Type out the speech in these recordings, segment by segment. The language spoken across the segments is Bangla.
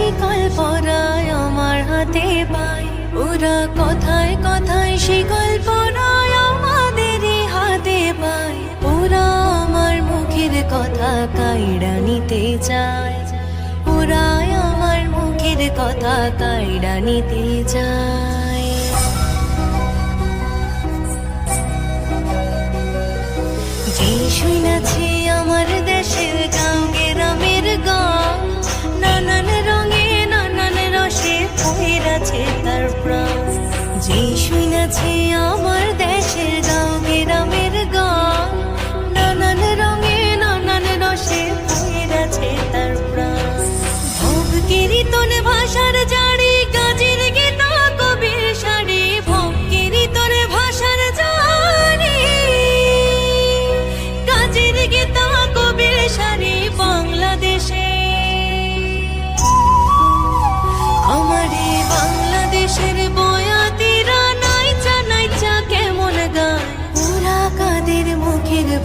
শিকল পরায় আমার হাতে পায় ওরা কথায় কথায় শিকল পরায় আমাদেরই হাতে পায় ওরা আমার মুখের কথা কাইড়া নিতে চায়। ওরা আমার মুখের কথা কাইড়া নিতে চায়। যে শুনেছি ফেরাছে তার প্রাণ। যে শুনেছে আমার দেশের গাঁও গ্রামের গান, নানান রঙে নানান রসে আছে তার প্রাণ। ভোগ কীর্তন ভাষার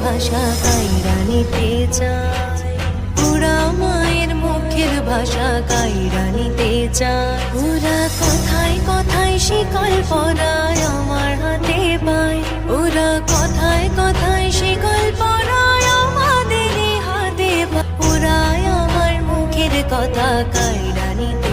ভাষা কাইরা নিতে চায়। ওরা মায়ের মুখের ভাষা কাইরা নিতে চায়। ওরা কথায় কথায় শিকল পরায় আমার হাতে পায়। ওরা কথায় কথায় শিকল পরায় আমাদের হাতে ওরা আমার মুখের কথা কাইরা নিতে